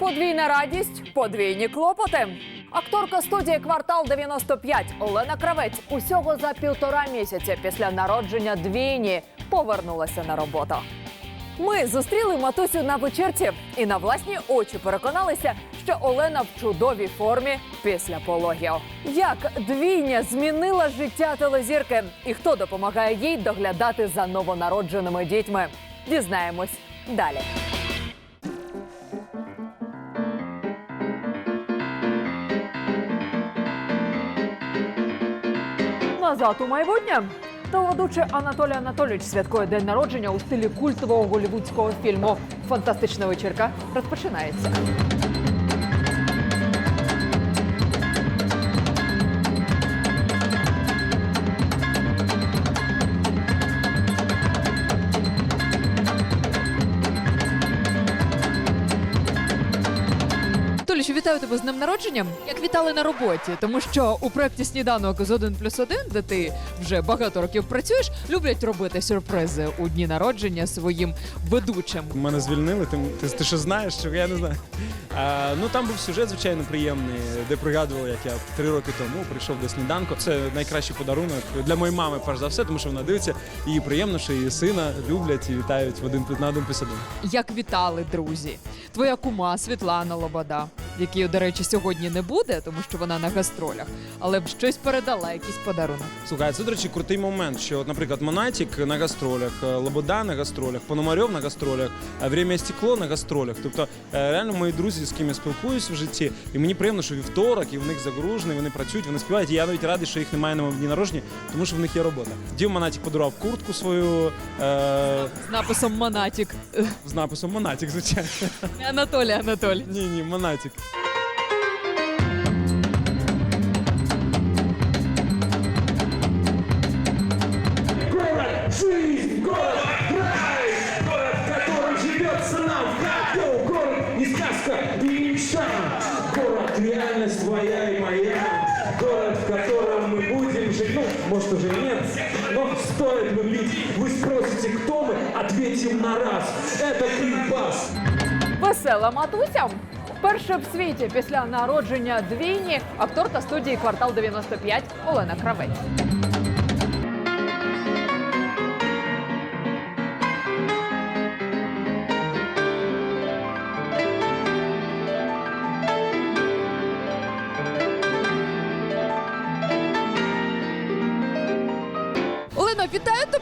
Подвійна радість, подвійні клопоти. Акторка студії Квартал 95 Олена Кравець усього за півтора місяця після народження двійні повернулася на роботу. Ми зустріли матусю на вечірці і на власні очі переконалися, що Олена в чудовій формі після пологів. Як двійня змінила життя телезірки, і хто допомагає їй доглядати за новонародженими дітьми? Дізнаємось далі. Назад у майбутнє. Телеведучий Анатолій Анатолійович святкує день народження у стилі культового голівудського фільму. Фантастична вечірка розпочинається. Вітаю тебе з днем народження. Як вітали на роботі, тому що у проєкті сніданок з 1 плюс 1, де ти вже багато років працюєш, люблять робити сюрпризи у дні народження своїм ведучим. Мене звільнили, ти, ти, ти що знаєш, що я не знаю. А, ну там був сюжет, звичайно, приємний, де пригадували, як я три роки тому прийшов до сніданку. Це найкращий подарунок для моєї мами, перш за все, тому що вона дивиться, і приємно, що її сина люблять і вітають в один на один плюс один. Як вітали друзі? Твоя кума Світлана Лобода, якої, до речі, сьогодні не буде, тому що вона на гастролях, але б щось передала, якийсь подарунок. Слухай, це, до речі, крутий момент, що, наприклад, Монатік на гастролях, е, Лобода на гастролях, Пономарьов на гастролях, а Время стекло на гастролях. Тобто, е, реально мої друзі, з ким я спілкуюсь в житті, і мені приємно, що вівторок, і в них загружений, вони працюють, вони співають. І я навіть радий, що їх немає на дні народження, тому що в них є робота. Дів Монатік подарував куртку свою е, З написом Монатік. з написом Монатік, звичайно. Анатолій Анатолій. Ні, ні, Монатік. город, рай, город, в котором живется нам в капел, город не сказка и не мечта, город реальность твоя и моя, город, в котором мы будем жить, ну, может уже нет, но стоит любить, вы спросите, кто мы, ответим на раз, это Кривбас. Весела матуся. Вперше в світі після народження двійні акторка студії Квартал 95 Олена Кравець.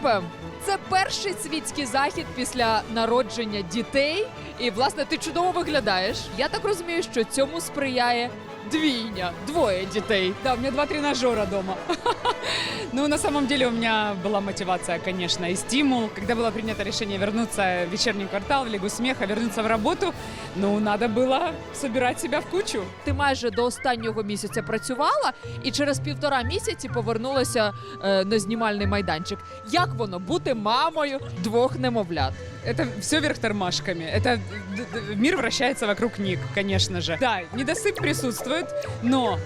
Тебе! Це перший світський захід після народження дітей. І власне ти чудово виглядаєш. Я так розумію, що цьому сприяє двійня, двоє дітей. Да, у мене два тренажера дома. Ну, на самом деле у меня была мотивация, конечно, и стимул. Когда было принято решение вернуться в вечерний квартал, в Лигу смеха, вернуться в работу, ну, надо было собирать себя в кучу. Ти майже до останнього місяця працювала і через півтора місяці повернулася е, на знімальний майданчик. Як воно бути мамою двох немовлят? Это все вверх тормашками. Это д- д- мир вращается вокруг книг, конечно же. Да, недосып присутствует, но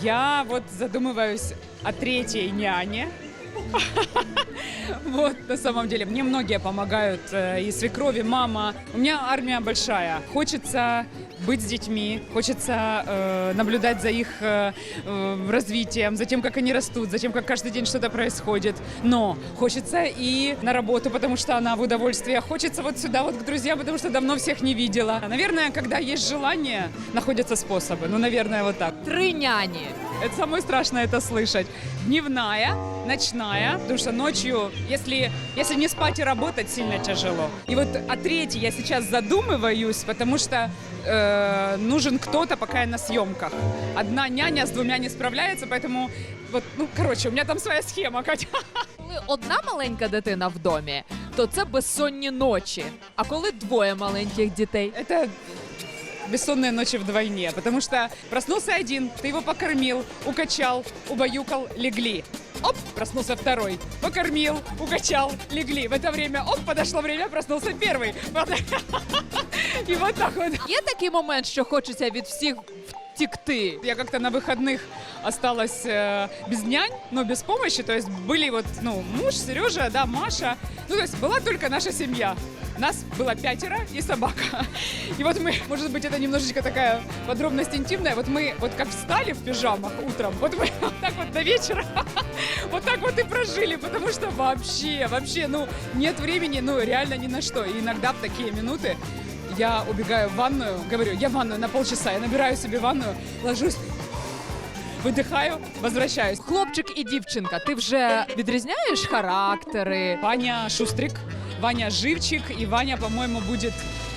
я вот задумываюсь о третьей няне. Вот, на самом деле, мне многие помогают, э, и свекрови, мама. У меня армия большая. Хочется быть с детьми, хочется э, наблюдать за их э, э, развитием, за тем, как они растут, за тем, как каждый день что-то происходит. Но хочется и на работу, потому что она в удовольствие. Хочется вот сюда, вот к друзьям, потому что давно всех не видела. Наверное, когда есть желание, находятся способы. Ну, наверное, вот так. Три няні. Это самое страшное это слышать. Дневная, ночная, потому что ночью, если, если не спать и работать, сильно тяжело. И вот о третьей я сейчас задумываюсь, потому что э, нужен кто-то, пока я на съемках. Одна няня с двумя не справляется, поэтому вот, ну, короче, у меня там своя схема, Катя. Коли одна маленька дитина в домі, то це безсонні ночі. А коли двоє маленьких дітей, Это бессонные ночи вдвойне, потому что проснулся один, ты его покормил, укачал, убаюкал, легли. Оп, проснулся второй, покормил, укачал, легли. В это время, оп, подошло время, проснулся первый. Вот. И вот так вот. є такий момент, що хочеться від всіх текты. Я как-то на выходных осталась э, без нянь, но без помощи. То есть были вот, ну, муж, Сережа, да, Маша. Ну, то есть была только наша семья. Нас было пятеро и собака. И вот мы, может быть, это немножечко такая подробность интимная. Вот мы вот как встали в пижамах утром, вот мы вот так вот до вечера вот так вот и прожили, потому что вообще, вообще, ну, нет времени, ну, реально ни на что. И иногда в такие минуты я убегаю в ванную, говорю, я в ванную на полчаса, я набираю себе ванную, ложусь, видихаю, возвращаюсь. Хлопчик і дівчинка, ти вже відрізняєш характери? Ваня Шустрик, Ваня Живчик, и Ваня, по-моему, будет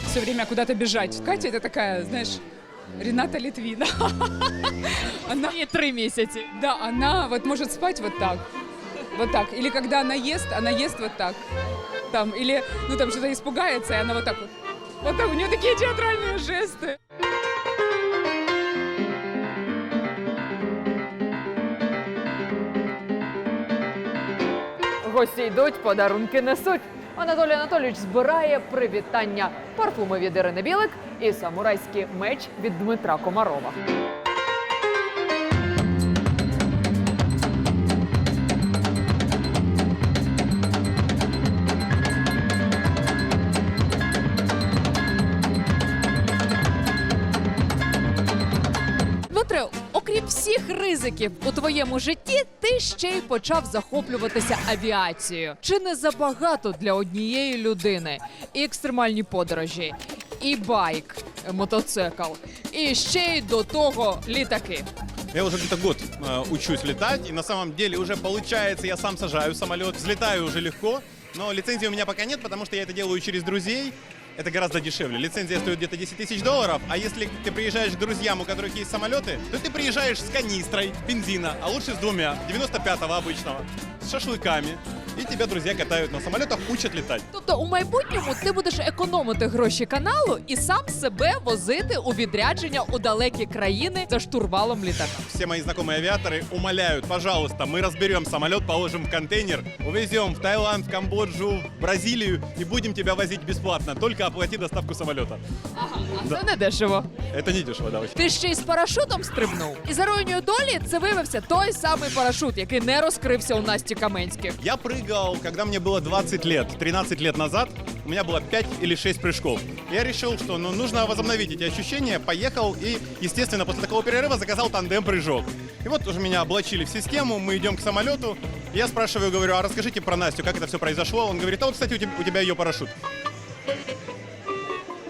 все время куда-то бежать. Катя это такая, знаешь, Рената Литвина. Она І три місяці. Да, она вот может спать вот так. Вот так. Или когда она ест, она ест вот так. Там, или, ну там что-то испугается, и она вот так вот. Вот так, у нее такие театральные жесты. Гості йдуть, подарунки несуть. Анатолій Анатолійович збирає привітання, парфуми від Ірини Білик і самурайський меч від Дмитра Комарова. Ризиків у твоєму житті, ти ще й почав захоплюватися авіацією. Чи не забагато для однієї людини? І екстремальні подорожі, і байк, мотоцикл, і ще й до того літаки. Я уже где-то год э, учусь летать, и на самом деле уже получается, я сам сажаю самолет, взлетаю уже легко, но лицензии у меня пока нет, потому что я это делаю через друзей Это гораздо дешевле. Лицензия стоит где-то 10 тысяч долларов, а если ты приезжаешь к друзьям, у которых есть самолеты, то ты приезжаешь с канистрой бензина, а лучше с двумя, 95-го обычного, с шашлыками, и тебя друзья катают на самолетах, учат летать. Тобто у майбутньому ти будеш економити гроші каналу і сам себе возити у відрядження у далекі країни за штурвалом літака. Все мои знакомые авиаторы умоляют, пожалуйста, мы разберем самолет, положим в контейнер, увезем в Таиланд, в Камбоджу, в Бразилию и будем тебя возить бесплатно. Только оплати доставку самолета. А це не дешево. Это не дешево, да, очень. Ти ще й з парашутом стрибнув. І за іронією долі це виявився той самий парашут, який не розкрився у Насті Каменських. Я прыгал, когда мне было 20 лет, 13 лет назад. У меня было 5 или 6 прыжков. Я решил, что ну, нужно возобновить эти ощущения. Поехал и, естественно, после такого перерыва заказал тандем-прыжок. И вот уже меня облачили в систему, мы идем к самолету. Я спрашиваю, говорю, а расскажите про Настю, как это все произошло? Он говорит, а вот, кстати, у тебя, у тебя ее парашют.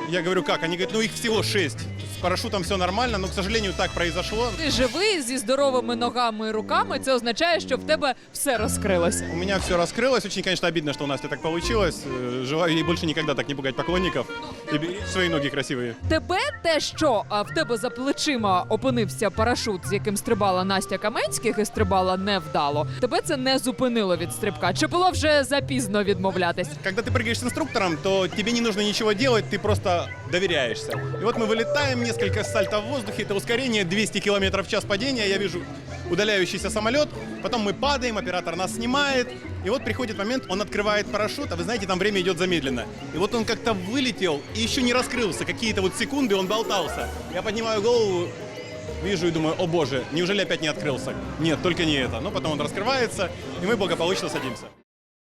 Я говорю, как? Они говорят, ну их всего 6. С парашютом все нормально, но, к сожалению, так произошло. Ти живий зі здоровими ногами і руками. Це означає, що в тебе все розкрилось. У меня все раскрылось. Очень, конечно, обидно, что у Насти так получилось. Э, Желаю ей больше никогда так не пугать поклонников. И беречь свои ноги красивые. Тебе те, що а, в тебе за плечима опинився парашут, з яким стрибала Настя Каменських і стрибала невдало. Тебе це не зупинило від стрибка. Чи було вже запізно відмовлятись? Когда ты прыгаешь с инструктором, то тебе не нужно ничего делать, ты просто доверяешься. И вот мы вылетаем, Несколько сальто в воздухе, это ускорение 200 км в час падения, я вижу удаляющийся самолет, потом мы падаем, оператор нас снимает, и вот приходит момент, он открывает парашют, а вы знаете, там время идет замедленно. И вот он как-то вылетел и еще не раскрылся, какие-то вот секунды он болтался. Я поднимаю голову, вижу и думаю, о боже, неужели опять не открылся? Нет, только не это. Но потом он раскрывается, и мы благополучно садимся.